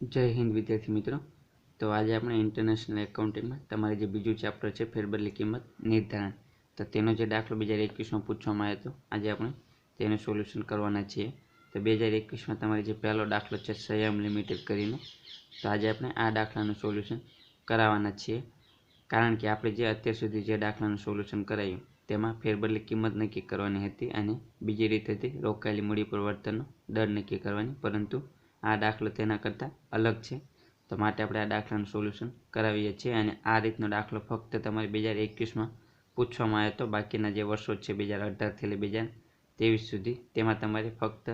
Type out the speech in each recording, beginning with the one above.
જય હિન્દ, વિદ્યાર્થી મિત્રો. તો આજે આપણે ઇન્ટરનેશનલ એકાઉન્ટિંગમાં તમારે જે બીજું ચેપ્ટર છે, ફેરબદલી કિંમત નિર્ધારણ. તો તેનો જે દાખલો બે હજાર એકવીસમાં પૂછવામાં આવ્યો હતો, આજે આપણે તેનું સોલ્યુશન કરવાના છીએ. તો બે હજાર એકવીસમાં તમારે જે પહેલો દાખલો છે સંયમ લિમિટેડ કરીને, તો આજે આપણે આ દાખલાનું સોલ્યુશન કરાવવાના છીએ. કારણ કે આપણે જે અત્યાર સુધી જે દાખલાનું સોલ્યુશન કરાયું, તેમાં ફેરબદલી કિંમત નક્કી કરવાની હતી અને બીજી રીતે હતી રોકાયેલી મૂડી પરિવર્તનનો દર નક્કી કરવાની. પરંતુ આ દાખલો તેના કરતાં અલગ છે. તો માટે આપણે આ દાખલાનું સોલ્યુશન કરાવીએ છીએ અને આ રીતનો દાખલો ફક્ત તમારે બે હજાર એકવીસમાં પૂછવામાં આવ્યો હતો બાકીના જે વર્ષો છે, બે હજાર અઢારથી લઈ બે હજાર ત્રેવીસ સુધી, તેમાં તમારે ફક્ત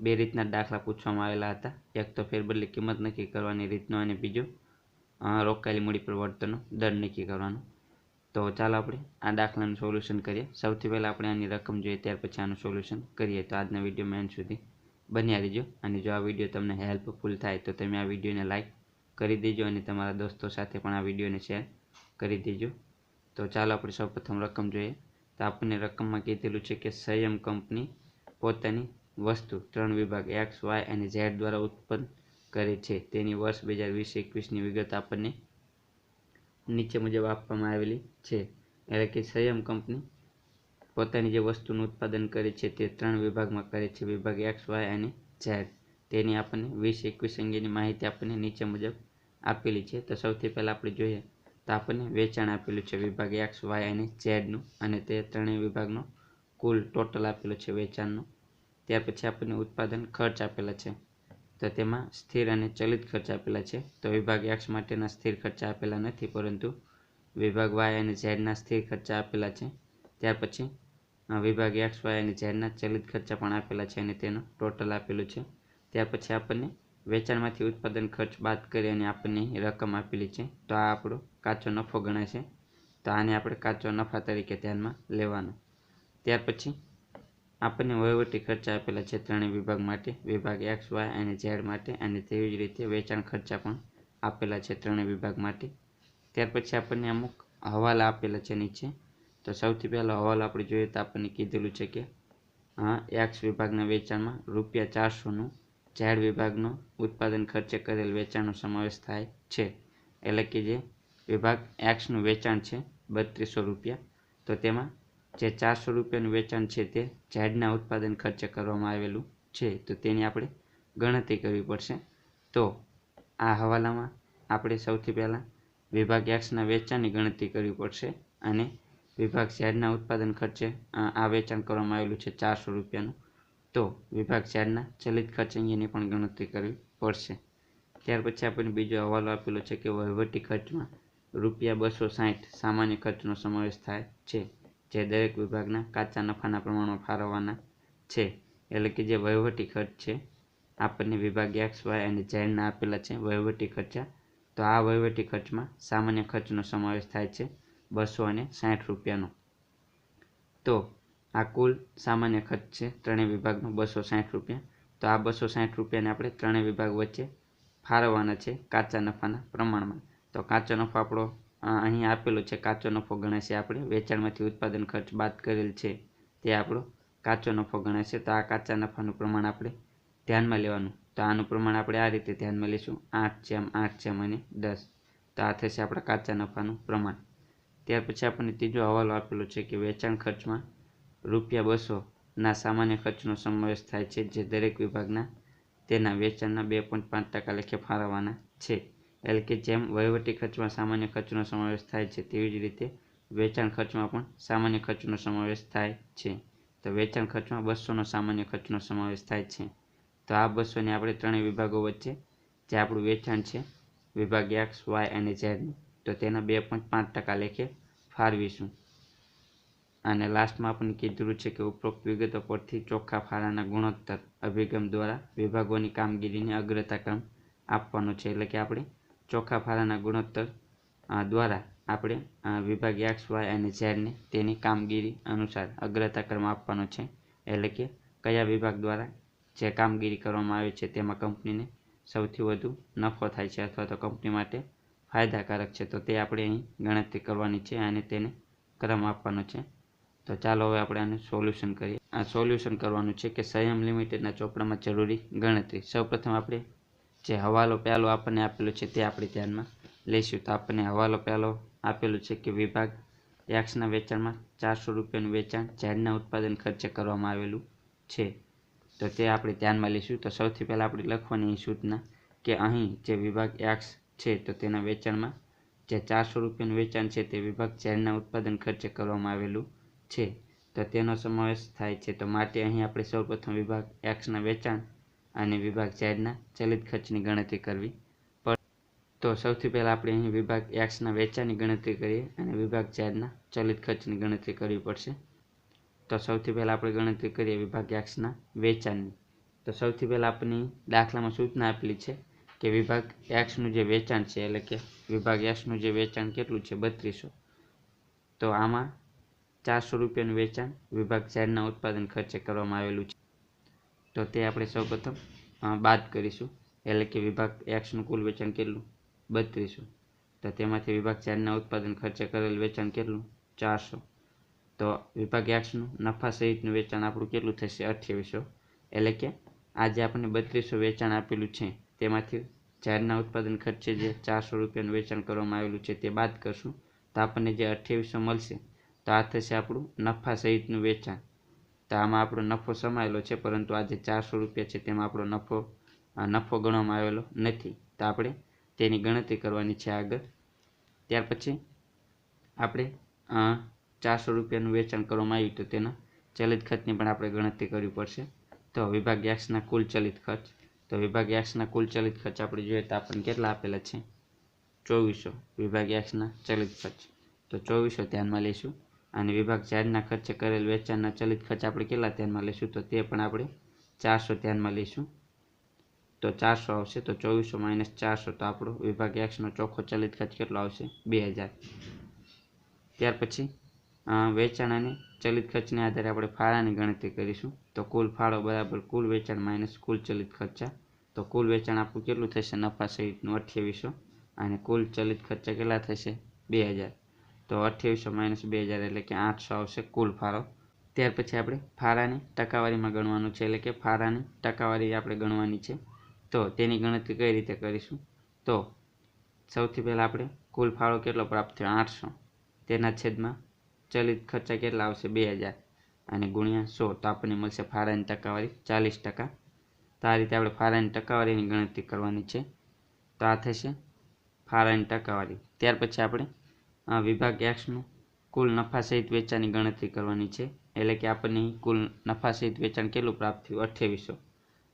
બે રીતના દાખલા પૂછવામાં આવેલા હતા. એક તો ફેરબદલી કિંમત નક્કી કરવાની રીતનો અને બીજો રોકાયેલી મૂડી પરિવર્તનનો દર નક્કી કરવાનો. તો ચાલો આપણે આ દાખલાનું સોલ્યુશન કરીએ. સૌથી પહેલાં આપણે આની રકમ જોઈએ, ત્યાર પછી આનું સોલ્યુશન કરીએ. તો આજના વિડીયોમાં એન્ડ સુધી બન્યા રહેજો. અને જો આ વીડિયો તમને હેલ્પફુલ થાય તો તમે આ વિડીયોને લાઈક કરી દેજો અને તમારા દોસ્તો સાથે પણ આ વિડીયોને શેર કરી દેજો. તો ચાલો આપણે સૌપ્રથમ રકમ જોઈએ. તો આપણને રકમમાં કીધેલું છે કે સંયમ કંપની પોતાની વસ્તુ ત્રણ વિભાગ એક્સ, વાય અને ઝેડ દ્વારા ઉત્પન્ન કરે છે. તેની વર્ષ બે હજાર વીસ એકવીસની વિગત આપણને નીચે મુજબ આપવામાં આવેલી છે. એટલે કે સંયમ કંપની પોતાની જે વસ્તુનું ઉત્પાદન કરે છે તે ત્રણ વિભાગમાં કરે છે. વિભાગ એક્સ, વાય અને ઝેડ. તેની આપણને વીસ, એકવીસ અંગેની માહિતી આપણને નીચે મુજબ આપેલી છે. તો સૌથી પહેલાં આપણે જોઈએ તો આપણને વેચાણ આપેલું છે. વિભાગ એક્સ, વાય અને ઝેડનું અને તે ત્રણેય વિભાગનો કુલ ટોટલ આપેલો છે વેચાણનો. ત્યાર પછી આપણને ઉત્પાદન ખર્ચ આપેલા છે. તો તેમાં સ્થિર અને ચલિત ખર્ચ આપેલા છે. તો વિભાગ એક્સ માટેના સ્થિર ખર્ચા આપેલા નથી, પરંતુ વિભાગ વાય અને ઝેડના સ્થિર ખર્ચા આપેલા છે. ત્યાર પછી વિભાગ એક્સ વાય અને ઝેડના ચલિત ખર્ચા પણ આપેલા છે અને તેનું ટોટલ આપેલું છે. ત્યાર પછી આપણને વેચાણમાંથી ઉત્પાદન ખર્ચ બાદ કરી અને આપણને રકમ આપેલી છે. તો આ આપણો કાચો નફો ગણાય છે. તો આને આપણે કાચો નફા તરીકે ધ્યાનમાં લેવાનો. ત્યાર પછી આપણને વહીવટી ખર્ચા આપેલા છે ત્રણેય વિભાગ માટે, વિભાગ એક્સ વાય અને ઝેડ માટે અને તેવી જ રીતે વેચાણ ખર્ચા પણ આપેલા છે ત્રણેય વિભાગ માટે. ત્યાર પછી આપણને અમુક હવાલા આપેલા છે નીચે. તો સૌથી પહેલો હવાલો આપણે જોઈએ તો આપણને કીધેલું છે કે, હા એક્સ વિભાગના વેચાણમાં રૂપિયા ચારસોનું ઝેડ વિભાગનો ઉત્પાદન ખર્ચે કરેલ વેચાણનો સમાવેશ થાય છે. એટલે કે જે વિભાગ એક્સનું વેચાણ છે બત્રીસો રૂપિયા. તો તેમાં જે ચારસો રૂપિયાનું વેચાણ છે તે ઝેડના ઉત્પાદન ખર્ચે કરવામાં આવેલું છે. તો તેની આપણે ગણતરી કરવી પડશે. તો આ હવાલામાં આપણે સૌથી પહેલાં વિભાગ એક્સના વેચાણની ગણતરી કરવી પડશે અને વિભાગ શેરના ઉત્પાદન ખર્ચે આ વેચાણ કરવામાં આવેલું છે ચારસો રૂપિયાનું. તો વિભાગ શેરના ચલિત ખર્ચ અંગેની પણ ગણતરી કરવી પડશે. ત્યાર પછી આપણને બીજો હવાલો આપેલો છે કે વહીવટી ખર્ચમાં રૂપિયા બસો સાહીઠ સામાન્ય ખર્ચનો સમાવેશ થાય છે, જે દરેક વિભાગના કાચા નફાના પ્રમાણમાં ફાળવવાના છે. એટલે કે જે વહીવટી ખર્ચ છે, આપણને વિભાગ એક્સ, વાય અને ઝેડના આપેલા છે વહીવટી ખર્ચા. તો આ વહીવટી ખર્ચમાં સામાન્ય ખર્ચનો સમાવેશ થાય છે. બસો અને સાઠ રૂપિયાનો. તો આ કુલ સામાન્ય ખર્ચ છે ત્રણેય વિભાગનો બસો સાઠ રૂપિયા. તો આ બસો સાઠ રૂપિયાને આપણે ત્રણેય વિભાગ વચ્ચે ફાળવવાના છે કાચા નફાના પ્રમાણમાં. તો કાચો નફો આપણો અહીં આપેલો છે કાચો નફો ગણાશે આપણે વેચાણમાંથી ઉત્પાદન ખર્ચ બાદ કરેલ છે તે આપણો કાચો નફો ગણાશે. તો આ કાચા નફાનું પ્રમાણ આપણે ધ્યાનમાં લેવાનું. તો આનું પ્રમાણ આપણે આ રીતે ધ્યાનમાં લઈશું. આઠ જેમ આઠ જેમ અને દસ. તો આ થશે આપણા કાચા નફાનું પ્રમાણ. ત્યાર પછી આપણને ત્રીજો હવાલો આપેલો છે કે વેચાણ ખર્ચમાં રૂપિયા બસોના સામાન્ય ખર્ચનો સમાવેશ થાય છે, જે દરેક વિભાગના તેના વેચાણના બે પોઈન્ટ પાંચ ટકા લેખે ફાળવવાના છે. એટલે કે જેમ વહીવટી ખર્ચમાં સામાન્ય ખર્ચનો સમાવેશ થાય છે, તેવી જ રીતે વેચાણ ખર્ચમાં પણ સામાન્ય ખર્ચનો સમાવેશ થાય છે. તો વેચાણ ખર્ચમાં બસોનો સામાન્ય ખર્ચનો સમાવેશ થાય છે. તો આ બસોને આપણે ત્રણેય વિભાગો વચ્ચે જે આપણું વેચાણ છે, વિભાગ એક્સ, વાય અને ઝેડનું તો તેના બે પોઈન્ટ પાંચ ટકા લેખે ફાળવીશું. અને લાસ્ટમાં આપણને કીધેલું છે કે ઉપરોક્ત વિગતો પરથી ચોખ્ખા ફાળાના ગુણોત્તર અભિગમ દ્વારા વિભાગોની કામગીરીને અગ્રતાક્રમ આપવાનો છે. એટલે કે આપણે ચોખ્ખા ફાળાના ગુણોત્તર દ્વારા આપણે વિભાગ એક્સ, વાય અને ઝેડને તેની કામગીરી અનુસાર અગ્રતાક્રમ આપવાનો છે. એટલે કે કયા વિભાગ દ્વારા જે કામગીરી કરવામાં આવે છે તેમાં કંપનીને સૌથી વધુ નફો થાય છે અથવા તો કંપની માટે ફાયદાકારક છે. તો તે આપણે અહીં ગણતરી કરવાની છે અને તેને ક્રમ આપવાનો છે. તો ચાલો હવે આપણે આનું સોલ્યુશન કરીએ. આ સોલ્યુશન કરવાનું છે કે સંયમ લિમિટેડના ચોપડામાં જરૂરી ગણતરી. સૌપ્રથમ આપણે જે હવાલો પહેલો આપણને આપેલો છે તે આપણે ધ્યાનમાં લઈશું. તો આપણને હવાલો પહેલો આપેલું છે કે વિભાગ એક્સના વેચાણમાં ચારસો રૂપિયાનું વેચાણ ઝેડના ઉત્પાદન ખર્ચે કરવામાં આવેલું છે. તો તે આપણે ધ્યાનમાં લઈશું. તો સૌથી પહેલાં આપણે લખવાની સૂચના કે અહીં જે વિભાગ એક્સ છે, તો તેના વેચાણમાં જે ચારસો રૂપિયાનું વેચાણ છે, તે વિભાગ ઝાડના ઉત્પાદન ખર્ચે કરવામાં આવેલું છે. તો તેનો સમાવેશ થાય છે, તો માટે અહીં આપણે સૌપ્રથમ વિભાગ એક્સના વેચાણ અને વિભાગ ઝાડના ચલિત ખર્ચની ગણતરી કરવી પડે તો સૌથી પહેલાં આપણે અહીં વિભાગ એક્સના વેચાણની ગણતરી કરીએ અને વિભાગ ઝાડના ચલિત ખર્ચની ગણતરી કરવી પડશે. તો સૌથી પહેલાં આપણે ગણતરી કરીએ વિભાગ એક્સના વેચાણની. તો સૌથી પહેલાં આપણી દાખલામાં સૂચના આપેલી છે કે વિભાગ એક્સનું જે વેચાણ છે, એટલે કે વિભાગ એક્સનું જે વેચાણ કેટલું છે, બત્રીસો. તો આમાં ચારસો રૂપિયાનું વેચાણ વિભાગ ઝાડના ઉત્પાદન ખર્ચે કરવામાં આવેલું છે. તો તે આપણે સૌપ્રથમ બાદ કરીશું. એટલે કે વિભાગ એક્સનું કુલ વેચાણ કેટલું? બત્રીસો. તો તેમાંથી વિભાગ ઝેડના ઉત્પાદન ખર્ચે કરેલ વેચાણ કેટલું? ચારસો. તો વિભાગ એક્સનું નફા સહિતનું વેચાણ આપણું કેટલું થશે? અઠ્યાવીસો એટલે કે આજે આપણને બત્રીસો વેચાણ આપેલું છે. તેમાંથી ઝાડના ઉત્પાદન ખર્ચે જે ચારસો રૂપિયાનું વેચાણ કરવામાં આવેલું છે તે બાદ કરશું. તો આપણને જે અઠ્યાવીસો મળશે, તો આ થશે આપણું નફા સહિતનું વેચાણ. તો આમાં આપણો નફો સમાયેલો છે, પરંતુ આ જે ચારસો રૂપિયા છે તેમાં આપણો નફો નફો ગણવામાં આવેલો નથી. તો આપણે તેની ગણતરી કરવાની છે આગળ. ત્યાર પછી આપણે ચારસો રૂપિયાનું વેચાણ કરવામાં આવ્યું તો તેના ચલિત ખર્ચની પણ આપણે ગણતરી કરવી પડશે. તો વિભાગ ગેસના કુલ ચલિત ખર્ચ તો વિભાગ એક્સના કુલ ચલિત ખર્ચ આપણે જોઈએ તો આપણને કેટલા આપેલા છે? ચોવીસો. વિભાગ એક્સના ચલિત ખર્ચ. તો ચોવીસો ધ્યાનમાં લઈશું. અને વિભાગ ચારના ખર્ચે કરેલ વેચાણના ચલિત ખર્ચ આપણે કેટલા ધ્યાનમાં લઈશું? તો તે પણ આપણે ચારસો ધ્યાનમાં લઈશું. તો ચારસો આવશે, તો ચોવીસો માઇનસ ચારસો, તો આપણો વિભાગ એક્સનો ચોખ્ખો ચલિત ખર્ચ કેટલો આવશે? બે હજાર. ત્યાર પછી વેચાણ અને ચલિત ખર્ચને આધારે આપણે ફાળાની ગણતરી કરીશું. તો કુલ ફાળો બરાબર, કુલ વેચાણ માઇનસ કુલ ચલિત ખર્ચા તો કુલ વેચાણ આપણું કેટલું થશે? નફા સહિતનું અઠ્યાવીસો. અને કુલ ચલિત ખર્ચા કેટલા થશે? બે હજાર. તો અઠ્યાવીસો માઇનસ બે હજાર એટલે કે આઠસો આવશે કુલ ફાળો. ત્યાર પછી આપણે ફાળાની ટકાવારીમાં ગણવાનું છે, એટલે કે ફાળાની ટકાવારી આપણે ગણવાની છે. તો તેની ગણતરી કઈ રીતે કરીશું? તો સૌથી પહેલાં આપણે કુલ ફાળો કેટલો પ્રાપ્ત થયો? આઠસો. તેના છેદમાં ચલિત ખર્ચા કેટલા આવશે? બે હજાર. અને ગુણ્યા સો. તો આપણને મળશે ફાળાની ટકાવારી ચાલીસ ટકા. તો આ રીતે આપણે ફાળાની ટકાવારીની ગણતરી કરવાની છે. તો આ થશે ફાળાની ટકાવારી. ત્યાર પછી આપણે વિભાગ એક્સનું કુલ નફા સહિત વેચાણની ગણતરી કરવાની છે. એટલે કે આપણને કુલ નફા સહિત વેચાણ કેટલું પ્રાપ્ત થયું? અઠ્યાવીસો.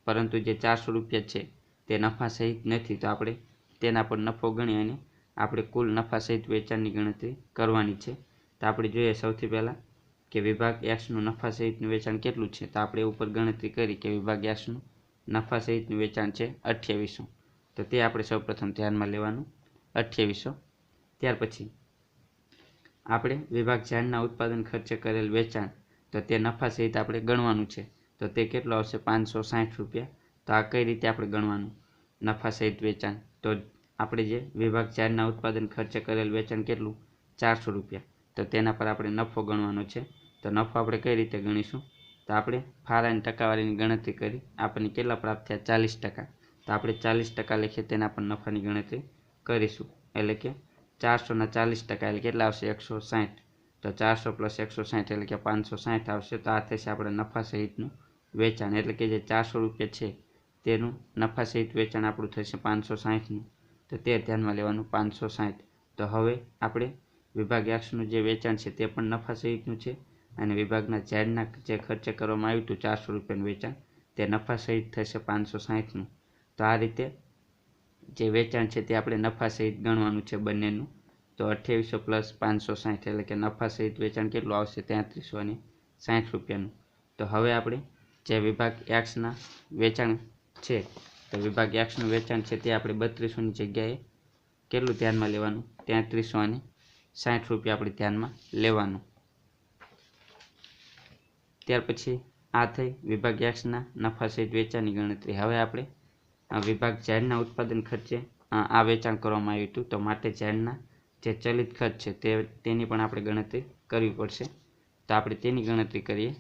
પરંતુ જે ચારસો રૂપિયા છે તે નફા સહિત નથી. તો આપણે તેના પર નફો ગણી અને આપણે કુલ નફા સહિત વેચાણની ગણતરી કરવાની છે. તો આપણે જોઈએ સૌથી પહેલાં કે વિભાગ એક્સનું નફા સહિતનું વેચાણ કેટલું છે? તો આપણે ઉપર ગણતરી કરી કે વિભાગ એક્સનું નફા સહિતનું વેચાણ છે અઠ્યાવીસો. તો તે આપણે સૌપ્રથમ ધ્યાનમાં લેવાનું. અઠ્યાવીસો. ત્યાર પછી આપણે વિભાગ ઝાડના ઉત્પાદન ખર્ચે કરેલ વેચાણ, તો તે નફા સહિત આપણે ગણવાનું છે. તો તે કેટલો આવશે? પાંચસો સાઠ રૂપિયા. તો આ કઈ રીતે આપણે ગણવાનું? નફા સહિત વેચાણ. તો આપણે જે વિભાગ ચારના ઉત્પાદન ખર્ચે કરેલ વેચાણ કેટલું? ચારસો રૂપિયા. તો તેના પર આપણે નફો ગણવાનો છે. તો નફો આપણે કઈ રીતે ગણીશું? તો આપણે ફાળાની ટકાવારીની ગણતરી કરી. આપણને કેટલા પ્રાપ્ત થયા? ચાલીસ ટકા. તો આપણે ચાલીસ ટકા લખીએ તેના પર નફાની ગણતરી કરીશું. એટલે કે ચારસોના ચાલીસ ટકા. એટલે કેટલા આવશે? એકસો સાઠ. તો ચારસો પ્લસ એકસો સાઠ એટલે કે પાંચસો સાઠ આવશે. તો આ થશે આપણે નફા સહિતનું વેચાણ. એટલે કે જે ચારસો રૂપિયા છે તેનું નફા સહિત વેચાણ આપણું થશે પાંચસો સાહીઠનું તો તે ધ્યાનમાં લેવાનું પાંચસો સાહીઠ તો હવે આપણે વિભાગ એક્સનું જે વેચાણ છે તે પણ નફા સહિતનું છે. અને વિભાગના ઝાડના જે ખર્ચે કરવામાં આવ્યું હતું, ચારસો રૂપિયાનું વેચાણ, તે નફા સહિત થશે પાંચસો સાઠનું તો આ રીતે જે વેચાણ છે તે આપણે નફા સહિત ગણવાનું છે બંનેનું. તો અઠ્યાવીસો પ્લસ પાંચસો સાઠ એટલે કે નફા સહિત વેચાણ કેટલું આવશે? તેત્રીસો અને સાઠ રૂપિયાનું. તો હવે આપણે જે વિભાગ એક્સના વેચાણ છે, તો વિભાગ એક્સનું વેચાણ છે તે આપણે બત્રીસોની જગ્યાએ કેટલું ધ્યાનમાં લેવાનું? તેત્રીસો અને સાઠ રૂપિયા આપણે ધ્યાનમાં લેવાનું. ત્યાર પછી આ થઈ વિભાગ એક્સના નફા સહિત વેચાણની ગણતરી. હવે આપણે વિભાગ ઝેડના ઉત્પાદન ખર્ચે આ વેચાણ કરવામાં આવ્યું હતું. તો માટે ઝાડના જે ચલિત ખર્ચ છે તે, તેની પણ આપણે ગણતરી કરવી પડશે. તો આપણે તેની ગણતરી કરીએ.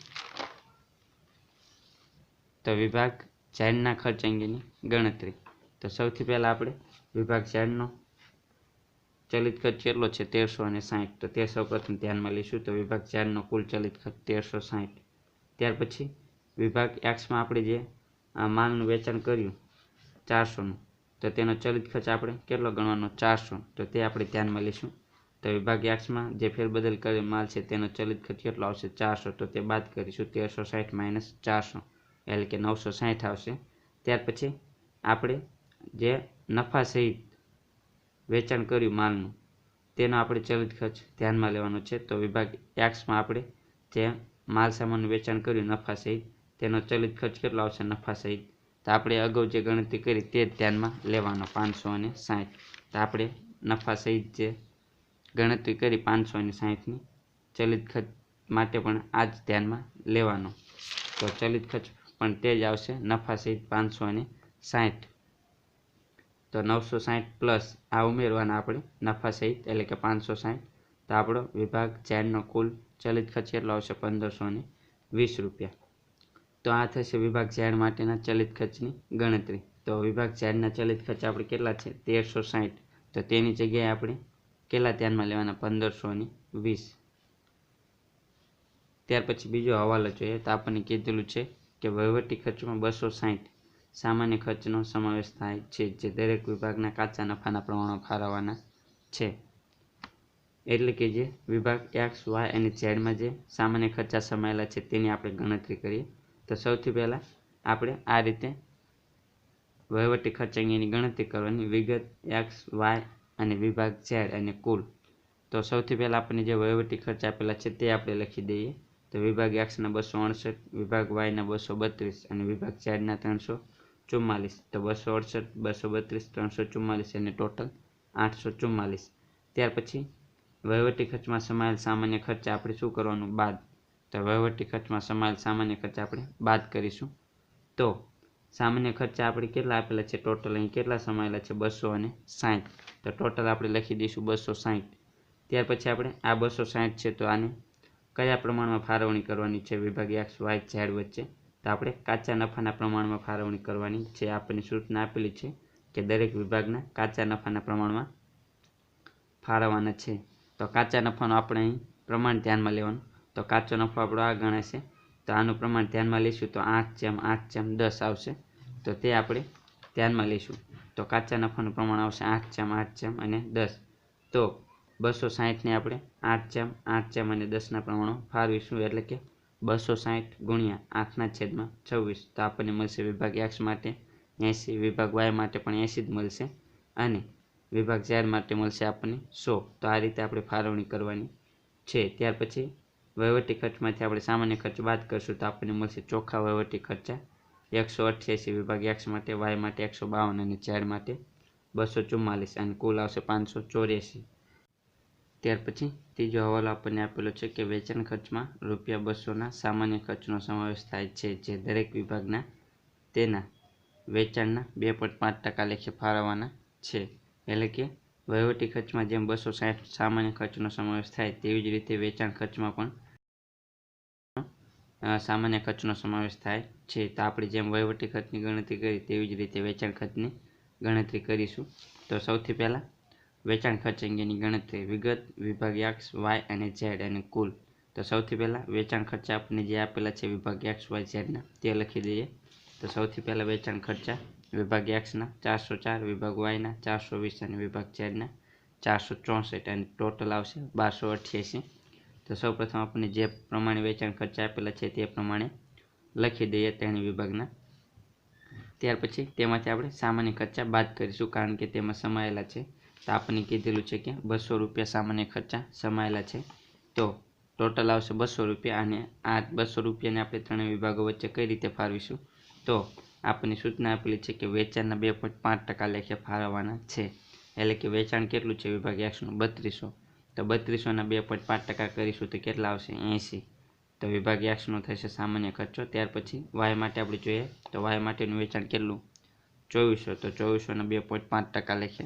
તો વિભાગ ઝેડના ખર્ચ અંગેની ગણતરી. તો સૌથી પહેલાં આપણે વિભાગ ઝેડનો ચલિત ખર્ચ કેટલો છે? તેરસો અને સાહીઠ. તો તે સૌપ્રથમ ધ્યાનમાં લઈશું. તો વિભાગ ઝેડનો કુલ ચલિત ખર્ચ તેરસો સાહીઠ. ત્યાર પછી વિભાગ એક્સમાં આપણે જે માલનું વેચાણ કર્યું, ચારસોનું. તો તેનો ચલિત ખર્ચ આપણે કેટલો ગણવાનો? ચારસો. તો તે આપણે ધ્યાનમાં લઈશું. તો વિભાગ એક્સમાં જે ફેરબદલ કરેલ માલ છે, તેનો ચલિત ખર્ચ કેટલો આવશે? ચારસો. તો તે બાદ કરીશું. તેરસો સાઠ માઇનસ ચારસો. એટલે કે નવસો સાઠ આવશે. ત્યાર પછી આપણે જે નફા સહિત વેચાણ કર્યું માલનું, તેનો આપણે ચલિત ખર્ચ ધ્યાનમાં લેવાનો છે. તો વિભાગ એક્સમાં આપણે જે માલ સામાન વેચાણ કર્યું, નફા સહિત. તેનો ચલિત ખર્ચ કેટલો આવશે? નફા સહિત. તો આપણે અગાઉ જે ગણતરી કરી તે જ ધ્યાનમાં લેવાનો, પાંચસો અને સાઠ. તો આપણે નફા સહિત જે ગણતરી કરી પાંચસો અને સાઠની ચલિત ખર્ચ માટે પણ આ જ ધ્યાનમાં લેવાનો. તો ચલિત ખર્ચ પણ તે જ આવશે, નફા સહિત પાંચસો અને સાઠ. તો નવસો સાઠ પ્લસ આ ઉમેરવાના આપણે નફા સહિત એટલે કે પાંચસો સાઠ. તો આપણો વિભાગ ચારનો કુલ ચલિત ખર્ચ કેટલો આવશે પંદરસો ને વીસ રૂપિયા. તો આ થશે વિભાગ ચાર માટેના ચલિત ખર્ચની ગણતરી. તો વિભાગ ચારના ચલિત ખર્ચ આપણે કેટલા છે? તેરસો સાહીઠ તો તેની જગ્યાએ આપણે કેટલા ધ્યાનમાં લેવાના? પંદરસો ને વીસ. ત્યાર પછી બીજો હવાલો જોઈએ. તો આપણને કીધેલું છે કે વહીવટી ખર્ચમાં બસો સાહીઠ સામાન્ય ખર્ચનો સમાવેશ થાય છે, જે દરેક વિભાગના કાચા નફાના પ્રમાણો ફાળવવાના છે. એટલે કે જે વિભાગ એક્સ વાય અને ઝેડમાં જે સામાન્ય ખર્ચા સમાયેલા છે તેની આપણે ગણતરી કરીએ. તો સૌથી પહેલાં આપણે આ રીતે વહીવટી ખર્ચ અંગેની ગણતરી કરવાની વિગત એક્સ વાય અને વિભાગ ઝેડ અને કુલ. તો સૌથી પહેલાં આપણને જે વહીવટી ખર્ચ આપેલા છે તે આપણે લખી દઈએ. તો વિભાગ એક્સના બસો અડસઠ, વિભાગ વાયના બસો બત્રીસ અને વિભાગ ઝેડના ત્રણસો ચુમ્માલીસ. તો બસો અડસઠ, બસો બત્રીસ, ત્રણસો ચુમ્માલીસ અને ટોટલ આઠસો ચુમ્માલીસ. ત્યાર પછી વહીવટી ખર્ચમાં સમાયેલ સામાન્ય ખર્ચ આપણે શું કરવાનું? બાદ. તો વહીવટી ખર્ચમાં સમાયેલ સામાન્ય ખર્ચ આપણે બાદ કરીશું. તો સામાન્ય ખર્ચા આપણે કેટલા આપેલા છે? ટોટલ અહીં કેટલા સમાયેલા છે? બસો અને સાઠ તો ટોટલ આપણે લખી દઈશું બસો સાઠ ત્યાર પછી આપણે આ બસો સાઠ છે તો આને કયા પ્રમાણમાં ફાળવણી કરવાની છે? વિભાગીય એક્સ, વાય, ઝેડ વચ્ચે. તો આપણે કાચા નફાના પ્રમાણમાં ફાળવણી કરવાની છે. આપણને સૂચના આપેલી છે કે દરેક વિભાગના કાચા નફાના પ્રમાણમાં ફાળવવાના છે. તો કાચા નફાનું આપણે અહીં પ્રમાણ ધ્યાનમાં લેવાનું. તો કાચો નફો આપણો આ ગણાશે તો આનું પ્રમાણ ધ્યાનમાં લઈશું તો આઠ જેમ આઠ જેમ દસ આવશે. તો તે આપણે ધ્યાનમાં લઈશું. તો કાચા નફાનું પ્રમાણ આવશે આઠ જેમ આઠ જેમ અને દસ. તો બસો સાહીઠને આપણે આઠ જેમ આઠ જેમ અને દસના પ્રમાણો ફાળવીશું એટલે કે બસો સાહીઠ ગુણ્યા આઠના છેદમાં છવ્વીસ. તો આપણને મળશે વિભાગ એક્સ માટે એંસી વિભાગ વાય માટે પણ એંસી જ મળશે. અને વિભાગ ચાર માટે મળશે આપણને સો. તો આ રીતે આપણે ફાળવણી કરવાની છે. ત્યાર પછી વહીવટી ખર્ચમાંથી આપણે સામાન્ય ખર્ચ બાદ કરશું તો આપણને મળશે ચોખ્ખા વહીવટી ખર્ચા. એકસો અઠ્યાસી વિભાગ એક્સ માટે, વાય માટે એકસો બાવન અને ઝેડ માટે બસો ચુમ્માલીસ અને કુલ આવશે પાંચસો ચોર્યાસી. ત્યાર પછી ત્રીજો હવાલો આપણને આપેલો છે કે વેચાણ ખર્ચમાં રૂપિયા બસોના સામાન્ય ખર્ચનો સમાવેશ થાય છે જે દરેક વિભાગના તેના વેચાણના બે પોઈન્ટ પાંચ ટકા લેખે ફાળવવાના છે. એટલે કે વહીવટી ખર્ચમાં જેમ બસો સાઠ સામાન્ય ખર્ચનો સમાવેશ થાય તેવી જ રીતે વેચાણ ખર્ચમાં પણ સામાન્ય ખર્ચનો સમાવેશ થાય છે. તો આપણે જેમ વહીવટી ખર્ચની ગણતરી કરી તેવી જ રીતે વેચાણ ખર્ચની ગણતરી કરીશું. તો સૌથી પહેલાં વેચાણ ખર્ચ અંગેની ગણતરી વિગત વિભાગ એક્સ, વાય અને ઝેડ અને કુલ. તો સૌથી પહેલાં વેચાણ ખર્ચા આપણને જે આપેલા છે વિભાગ એક્સ, વાય, ઝેડના, તે લખી દઈએ. તો સૌથી પહેલાં વેચાણ ખર્ચા વિભાગ એક્સના ચારસો ચાર વિભાગ વાયના ચારસો વીસ અને વિભાગ ઝેડના ચારસો ચોસઠ અને ટોટલ આવશે બારસો અઠ્યાસી. તો સૌપ્રથમ આપણને જે પ્રમાણે વેચાણ ખર્ચા આપેલા છે તે પ્રમાણે લખી દઈએ ત્રણેય વિભાગના. ત્યાર પછી તેમાંથી આપણે સામાન્ય ખર્ચા બાદ કરીશું, કારણ કે તેમાં સમાયેલા છે. તો આપણને કીધેલું છે કે બસો રૂપિયા સામાન્ય ખર્ચા સમાયેલા છે. તો ટોટલ આવશે બસો રૂપિયા અને આ બસો રૂપિયાને આપણે ત્રણેય વિભાગો વચ્ચે કઈ રીતે ફાળવીશું? તો આપણને સૂચના આપેલી છે કે વેચાણના બે પોઈન્ટ પાંચ ટકા લેખે ફાળવવાના છે. એટલે કે વેચાણ કેટલું છે વિભાગ એક્સનું બત્રીસો. તો બત્રીસોના બે પોઈન્ટ પાંચ ટકા કરીશું તો કેટલા આવશે? એંસી. તો વિભાગ એક્સનો થશે સામાન્ય ખર્ચો. ત્યાર પછી વાય માટે આપણે જોઈએ તો વાય માટેનું વેચાણ કેટલું? ચોવીસો. તો ચોવીસોના બે પોઈન્ટ પાંચ ટકા લેખે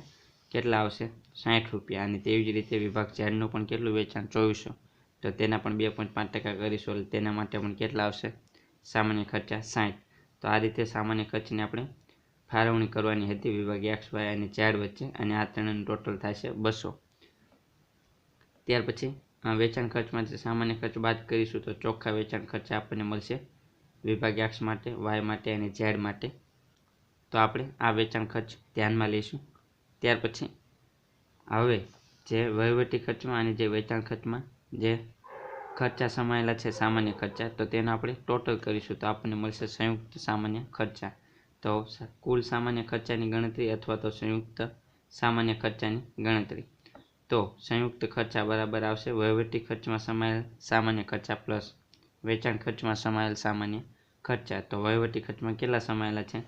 કેટલા આવશે? સાઠ રૂપિયા. અને તેવી જ રીતે વિભાગ ઝેડનું પણ કેટલું વેચાણ? ચોવીસો. તો તેના પણ બે પોઈન્ટ પાંચ ટકા કરીશું. એટલે તેના માટે પણ કેટલા આવશે? સામાન્ય ખર્ચા સાઠ. તો આ રીતે સામાન્ય ખર્ચને આપણે ફાળવણી કરવાની હતી. વિભાગ એક્સ વાય અને ઝેડ વચ્ચે અને આ ત્રણનું ટોટલ થશે બસો. ત્યાર પછી વેચાણ ખર્ચમાંથી સામાન્ય ખર્ચ બાદ કરીશું તો ચોખ્ખા વેચાણ ખર્ચ આપણને મળશે વિભાગ એક્સ માટે, વાય માટે અને ઝેડ માટે. તો આપણે આ વેચાણ ખર્ચ ધ્યાનમાં લઈશું. ત્યાર પછી, હવે જે વહીવટી ખર્ચમાં અને જે વેચાણ ખર્ચમાં જે ખર્ચા સમાયેલા છે, સામાન્ય ખર્ચા. તો તેને આપણે ટોટલ કરીશું. તો આપણને મળશે સંયુક્ત સામાન્ય ખર્ચા. તો કુલ સામાન્ય ખર્ચાની ગણતરી અથવા તો સંયુક્ત સામાન્ય ખર્ચાની ગણતરી. તો સંયુક્ત ખર્ચા બરાબર આવશે. વહીવટી ખર્ચમાં સમાયેલ સામાન્ય ખર્ચા પ્લસ વેચાણ ખર્ચમાં સમાયેલ સામાન્ય ખર્ચા. તો વહીવટી ખર્ચમાં કેટલા સમાયેલા છે?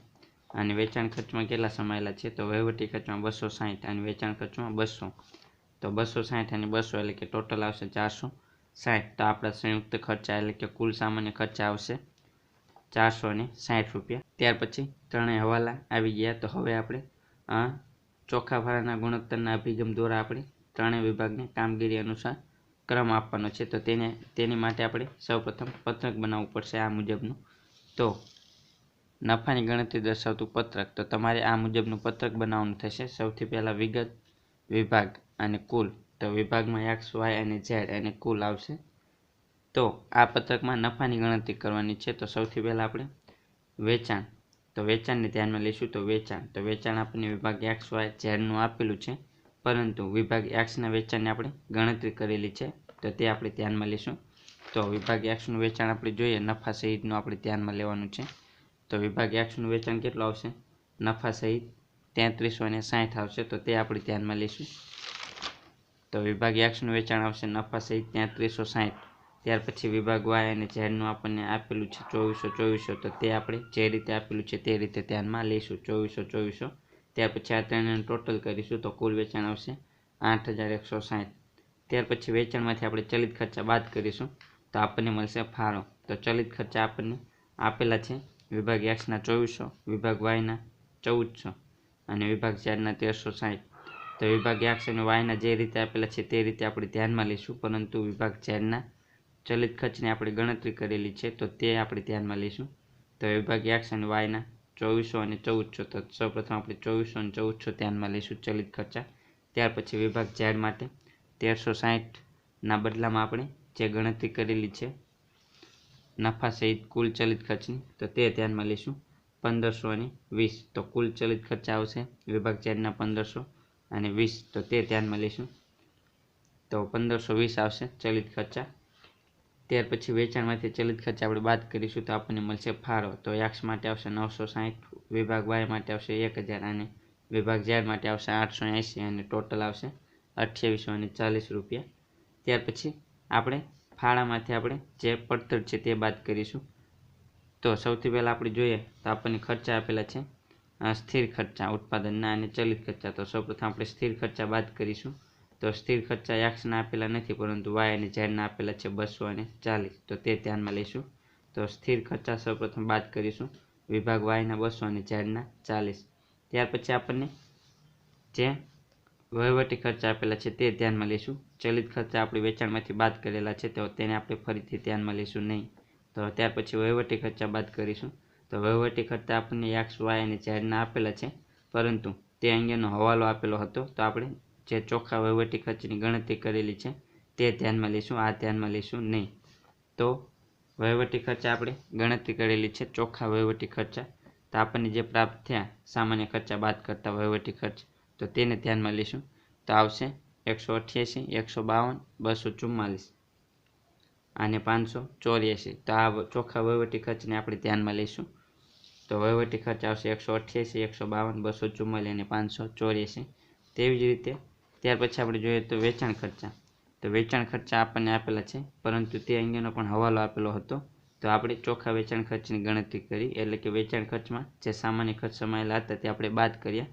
અને વેચાણ ખર્ચમાં કેટલા સમાયેલા છે? તો વહીવટી ખર્ચમાં બસો સાહીઠ અને વેચાણ ખર્ચમાં બસો. તો બસો સાહીઠ અને બસો એટલે કે ટોટલ આવશે ચારસો. સાઠ, તો આપણા સંયુક્ત ખર્ચા એટલે કે કુલ સામાન્ય ખર્ચા આવશે ચારસો ને સાઠ રૂપિયા. ત્યાર પછી ત્રણેય હવાલા આવી ગયા, તો હવે આપણે ચોખ્ખા ભાડાના ગુણોત્તરના અભિગમ દ્વારા આપણે ત્રણેય વિભાગને કામગીરી અનુસાર ક્રમ આપવાનો છે. તો તેને, તેની માટે આપણે સૌપ્રથમ પત્રક બનાવવું પડશે આ મુજબનું. તો નફાની ગણતરી દર્શાવતું પત્રક, તો તમારે આ મુજબનું પત્રક બનાવવાનું થશે. સૌથી પહેલાં વિગત વિભાગ અને કુલ તો વિભાગમાં એક્સ, વાય અને ઝેડ અને કુલ આવશે. તો આ પત્રકમાં નફાની ગણતરી કરવાની છે. તો સૌથી પહેલાં આપણે વેચાણ. તો વેચાણને ધ્યાનમાં લઈશું. તો વેચાણ. તો વેચાણ આપણને વિભાગ એક્સ, વાય, ઝેડનું આપેલું છે. પરંતુ વિભાગ એક્સના વેચાણની આપણે ગણતરી કરેલી છે. તો તે આપણે ધ્યાનમાં લઈશું. તો વિભાગ એક્સનું વેચાણ આપણે જોઈએ. નફા સહિતનું આપણે ધ્યાનમાં લેવાનું છે. તો વિભાગ એક્સનું વેચાણ કેટલું આવશે? નફા સહિત તેત્રીસો ને સાઠ આવશે. તો તે આપણે ધ્યાનમાં લઈશું. તો વિભાગ એક્સનું વેચાણ આવશે નફા સહિત ત્યાંત્રીસો સાઠ ત્યાર પછી વિભાગ વાય અને ઝેડનું આપણને આપેલું છે ચોવીસો ચોવીસો. તો તે આપણે જે રીતે આપેલું છે તે રીતે ધ્યાનમાં લઈશું. ચોવીસો ચોવીસો. ત્યાર પછી આ ત્રણેયનું ટોટલ કરીશું તો કુલ વેચાણ આવશે આઠ હજાર એકસો સાહીઠ. ત્યાર પછી વેચાણમાંથી આપણે ચલિત ખર્ચા બાદ કરીશું તો આપણને મળશે ફાળો. તો ચલિત ખર્ચા આપણને આપેલા છે વિભાગ એક્સના ચોવીસો, વિભાગ વાયના ચૌદસો અને વિભાગ ઝેડના તેરસો સાઠ તો વિભાગ એક્સ અને વાયના જે રીતે આપેલા છે તે રીતે આપણે ધ્યાનમાં લઈશું, પરંતુ વિભાગ ઝેડના ચલિત ખર્ચની આપણે ગણતરી કરેલી છે, તો તે આપણે ધ્યાનમાં લઈશું. તો વિભાગ એક્સ અને વાયના ચોવીસો અને ચૌદસો, તો સૌપ્રથમ આપણે ચોવીસો અને ચૌદસો ધ્યાનમાં લઈશું ચલિત ખર્ચા. ત્યાર પછી વિભાગ ઝેડ માટે તેરસો સાઠના બદલામાં આપણે જે ગણતરી કરેલી છે નફા સહિત કુલ ચલિત ખર્ચની, તો તે ધ્યાનમાં લઈશું. પંદરસો અને વીસ, તો કુલ ચલિત ખર્ચા આવશે વિભાગ ઝેડના પંદરસો. અને વીસ, તો તે ધ્યાનમાં લઈશું. તો પંદરસો વીસ આવશે ચલિત ખર્ચા. ત્યાર પછી વેચાણમાંથી ચલિત ખર્ચા આપણે બાદ કરીશું તો આપણને મળશે ફાળો. તો એક્સ માટે આવશે નવસો સાહીઠ, વિભાગ વાય માટે આવશે એક હજાર અને વિભાગ ઝેડ માટે આવશે આઠસો એંસી અને ટોટલ આવશે અઠ્યાવીસો અને ચાલીસ રૂપિયા. ત્યાર પછી આપણે ફાળામાંથી આપણે જે પડતર છે તે બાદ કરીશું. તો સૌથી પહેલાં આપણે જોઈએ તો આપણને ખર્ચા આપેલા છે સ્થિર ખર્ચા ઉત્પાદનના અને ચલિત ખર્ચા. તો સૌપ્રથમ આપણે સ્થિર ખર્ચા બાદ કરીશું. તો સ્થિર ખર્ચા એક્સના આપેલા નથી, પરંતુ વાય અને ઝેડના આપેલા છે બસો અને ચાલીસ. તો તે ધ્યાનમાં લઈશું. તો સ્થિર ખર્ચા સૌપ્રથમ બાદ કરીશું. વિભાગ વાયના બસો અને ઝેડના ચાલીસ. ત્યાર પછી આપણને જે વહીવટી ખર્ચા આપેલા છે તે ધ્યાનમાં લઈશું. ચલિત ખર્ચા આપણે વેચાણમાંથી બાદ કરેલા છે, તો તેને આપણે ફરીથી ધ્યાનમાં લઈશું નહીં. તો ત્યાર પછી વહીવટી ખર્ચા બાદ કરીશું. તો વહીવટી ખર્ચા આપણને એક્સ વાય અને ઝેડના આપેલા છે. પરંતુ તે અંગેનો હવાલો આપેલો હતો. તો આપણે જે ચોખ્ખા વહીવટી ખર્ચની ગણતરી કરેલી છે, તે ધ્યાનમાં લઈશું, આ ધ્યાનમાં લઈશું નહીં. તો વહીવટી ખર્ચા આપણે ગણતરી કરેલી છે, ચોખ્ખા વહીવટી ખર્ચા. તો આપણને જે પ્રાપ્ત થયા, સામાન્ય ખર્ચા બાદ કરતા વહીવટી ખર્ચ. તો તેને ધ્યાનમાં લઈશું. તો આવશે એકસો અઠ્યાસી, એકસો બાવન, બસો ચુમ્માલીસ. અને પાંચસો ચોર્યાસી. તો આ ચોખ્ખા વહીવટી ખર્ચને આપણે ધ્યાનમાં લઈશું. તો વહીવટી ખર્ચ આવશે એકસો અઠ્યાસી, એકસો બાવન, બસો ચુમ્માલીસ અને પાંચસો ચોર્યાસી. તેવી જ રીતે ત્યાર પછી આપણે જોઈએ તો વેચાણ ખર્ચા. તો વેચાણ ખર્ચા આપણને આપેલા છે, પરંતુ તે અંગેનો પણ હવાલો આપેલો હતો. તો આપણે ચોખ્ખા વેચાણ ખર્ચની ગણતરી કરી, એટલે કે વેચાણ ખર્ચમાં જે સામાન્ય ખર્ચ સમાયેલા હતા તે આપણે બાદ કર્યા.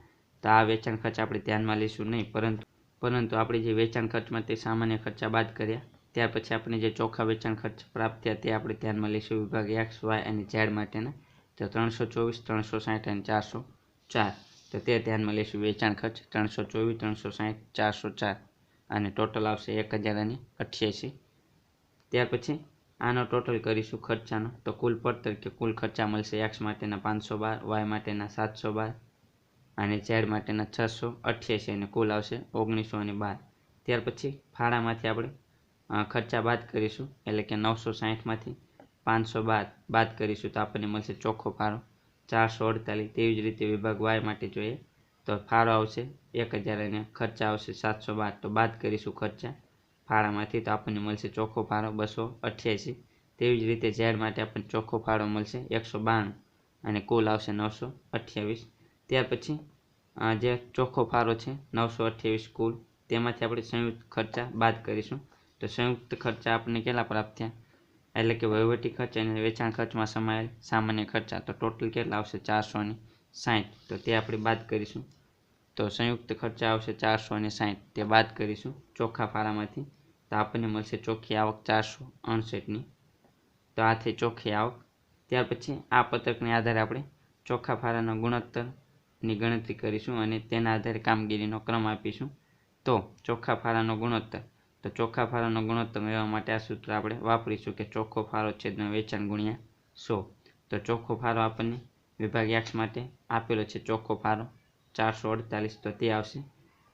તો આ વેચાણ ખર્ચ આપણે ધ્યાનમાં લઈશું નહીં, પરંતુ પરંતુ આપણે જે વેચાણ ખર્ચમાં તે સામાન્ય ખર્ચા બાદ કર્યા. ત્યાર પછી આપણે જે ચોખ્ખા વેચાણ ખર્ચ પ્રાપ્ત થયા તે આપણે ધ્યાનમાં લઈશું. વિભાગ એક્સ વાય અને ઝેડ માટેના. તો ત્રણસો ચોવીસ, ત્રણસો સાઠ અને ચારસો ચાર. તો તે ધ્યાનમાં લઈશું. વેચાણ ખર્ચ ત્રણસો ચોવીસ, ત્રણસો સાઠ, ચારસો ચાર. અને ટોટલ આવશે એક હજાર અને અઠ્યાસી. ત્યાર પછી આનો ટોટલ કરીશું ખર્ચાનો. તો કુલ પડતર કે કુલ ખર્ચા મળશે એક્સ માટેના પાંચસો બાર વાય માટેના સાતસો બાર અને ઝેડ માટેના છસો અઠ્યાસી. અને કુલ આવશે ઓગણીસો અને બાર. ત્યાર પછી ફાળામાંથી આપણે ખર્ચા બાદ કરીશું. એટલે કે નવસો સાહીઠમાંથી પાંચસો બાર બાદ કરીશું તો આપણને મળશે ચોખ્ખો ફાળો. ચારસો અડતાલીસ, તેવી જ રીતે વિભાગ વાય માટે જોઈએ તો ફાળો આવશે એક હજાર અને ખર્ચા આવશે સાતસો બાર. તો બાદ કરીશું ખર્ચા. ફાળામાંથી તો આપણને મળશે ચોખ્ખો ફાળો બસો અઠ્યાસી. તેવી જ રીતે ઝેડ માટે આપણને ચોખ્ખો ફાળો મળશે એકસો બાણું અને કુલ આવશે નવસો અઠ્યાવીસ. ત્યાર પછી જે ચોખ્ખો ફાળો છે નવસો અઠ્યાવીસ કુલ, તેમાંથી આપણે સંયુક્ત ખર્ચા બાદ કરીશું. તો સંયુક્ત ખર્ચા આપણને કેટલા પ્રાપ્ત થયા? એટલે કે વહીવટી ખર્ચ અને વેચાણ ખર્ચમાં સમાયેલ સામાન્ય ખર્ચા. તો ટોટલ કેટલા આવશે? ચારસો ને તો તે આપણે બાદ કરીશું. તો સંયુક્ત ખર્ચા આવશે ચારસો સાઠ તે બાદ કરીશું ચોખ્ખા ફાળામાંથી તો આપણને મળશે ચોખ્ખી આવક ચારસો અણસઠની તો આ થઈ ચોખ્ખી આવક. ત્યાર પછી આ પત્રકને આધારે આપણે ચોખ્ખા ફાળાના ગુણોત્તરની ગણતરી કરીશું અને તેના આધારે કામગીરીનો ક્રમ આપીશું. તો ચોખ્ખા ફાળાનો ગુણોત્તર. તો ચોખ્ખા ફાળાનો ગુણોત્તર મેળવવા માટે આ સૂત્ર આપણે વાપરીશું કે ચોખ્ખો ફાળો છેદનો વેચાણ ગુણ્યા સો. તો ચોખ્ખો ફાળો આપણને વિભાગ યાક્ષ માટે આપેલો છે ચોખ્ખો ફાળો ચારસો અડતાલીસ. તો તે આવશે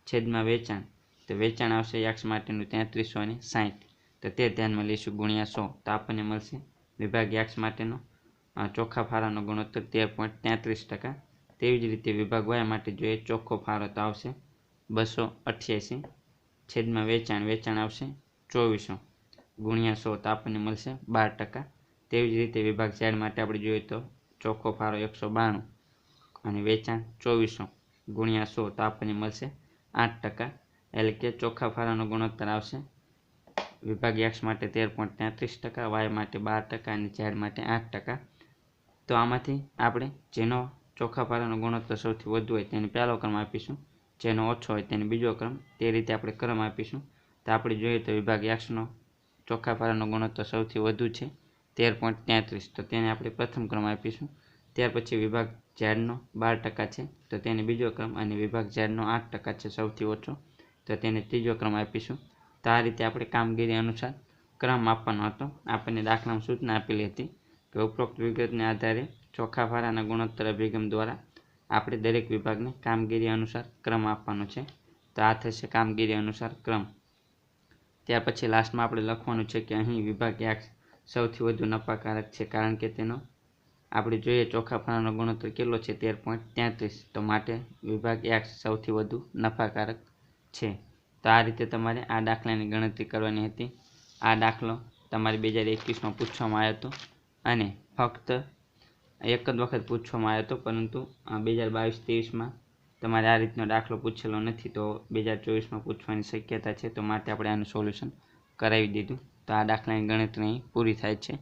છેદમાં વેચાણ. તો વેચાણ આવશે યાક્ષ માટેનું તેત્રીસો અને સાઠ તો તે ધ્યાનમાં લઈશું ગુણ્યા સો. તો આપણને મળશે વિભાગ યાક્ષ માટેનો ચોખ્ખા ફાળાનો ગુણોત્તર તેર પોઈન્ટ તેત્રીસ ટકા. તેવી જ રીતે વિભાગ વાય માટે જોઈએ ચોખ્ખો ફાળો તો આવશે બસો અઠ્યાસી. છેદમાં વેચાણ વેચાણ આવશે. ચોવીસો ગુણ્યા સો તો આપણને મળશે, બાર ટકા. તેવી જ રીતે વિભાગ ઝેડ માટે આપણે જોઈએ તો ચોખ્ખો ફાળો એકસો બાણું અને વેચાણ ચોવીસો ગુણ્યા સો તો આપણને મળશે, આઠ ટકા. એટલે કે ચોખ્ખા ફાળાનો ગુણોત્તર આવશે. વિભાગ એક્સ માટે તેર પોઈન્ટ તેત્રીસ ટકા, વાય માટે બાર ટકા અને ઝેડ માટે આઠ ટકા. તો આમાંથી આપણે જેનો ચોખ્ખા ફાળાનો ગુણોત્તર સૌથી વધુ હોય તેને પહેલો ક્રમ આપીશું. જેનો ઓછો હોય તેને બીજો ક્રમ, તે રીતે આપણે ક્રમ આપીશું. તો આપણે જોઈએ તો વિભાગ એક્સનો ચોખ્ખા ફાળાનો ગુણોત્તર સૌથી વધુ છે, તેર પોઈન્ટ તેત્રીસ. તો તેને આપણે પ્રથમ ક્રમ આપીશું. ત્યાર પછી વિભાગ ઝેડનો બાર ટકા છે, તો તેને બીજો ક્રમ અને વિભાગ ઝેડનો આઠ ટકા છે સૌથી ઓછો. તો તેને ત્રીજો ક્રમ આપીશું. તો આ રીતે આપણે કામગીરી અનુસાર ક્રમ આપવાનો હતો. આપણને દાખલામાં સૂચના આપેલી હતી કે ઉપરોક્ત વિગતને આધારે ચોખ્ખા ફાળાના ગુણોત્તર અભિગમ દ્વારા આપણે દરેક વિભાગને કામગીરી અનુસાર ક્રમ આપવાનો છે. તો આ થશે કામગીરી અનુસાર ક્રમ. ત્યાર પછી લાસ્ટમાં આપણે લખવાનું છે કે અહીં વિભાગ એક્સ સૌથી વધુ નફાકારક છે કારણ કે તેનો આપણે જોઈએ ચોખ્ખા ફાળાનો ગુણોત્તર કેટલો છે? તેર પોઈન્ટ તેત્રીસ. તો માટે વિભાગ એક્સ સૌથી વધુ નફાકારક છે. તો આ રીતે તમારે આ દાખલાની ગણતરી કરવાની હતી. આ દાખલો તમારે બે હજાર એકવીસમાં પૂછવામાં આવ્યો હતો. અને ફક્ત એક જ વખત પૂછવામાં આવ્યો હતો, પરંતુ બે હજાર બાવીસ ત્રેવીસમાં તમારે આ રીતનો દાખલો પૂછેલો નથી, તો બે હજાર ચોવીસમાં પૂછવાની શક્યતા છે, તો માટે આપણે આનું સોલ્યુશન કરાવી દીધું. તો આ દાખલાની ગણતરી પૂરી થાય છે.